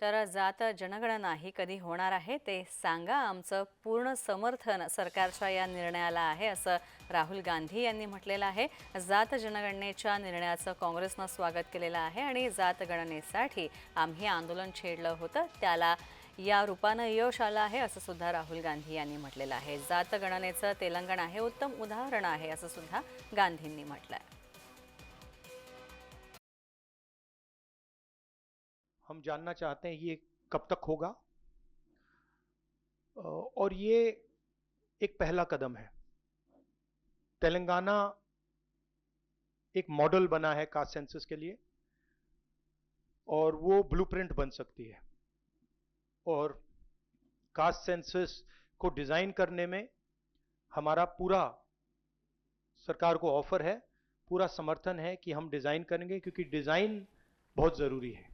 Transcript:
तर जात जनगणना ही कधी होणार आहे ते सांगा. आमचं पूर्ण समर्थन सरकारच्या या निर्णयाला आहे असं राहुल गांधी यांनी म्हटलेलं आहे. जात जनगणनेच्या निर्णयाचं काँग्रेसनं स्वागत केलेलं आहे आणि जात गणनेसाठी आम्ही आंदोलन छेडलं होतं. त्याला या रूपानं यश आलं आहे असं सुद्धा राहुल गांधी यांनी म्हटलेलं आहे. जात गणनेचं तेलंगण हे उत्तम उदाहरण आहे असं सुद्धा गांधींनी म्हटलं आहे हम जानना चाहते हैं ये कब तक होगा। और ये एक पहला कदम है। तेलंगाना एक मॉडल बना है कास्ट सेंसस के लिए और वो ब्लूप्रिंट बन सकती है। और कास्ट सेंसस को डिज़ाइन करने में हमारा पूरा सरकार को ऑफ़र है, पूरा समर्थन है कि हम डिज़ाइन करेंगे क्योंकि डिज़ाइन बहुत ज़रूरी है।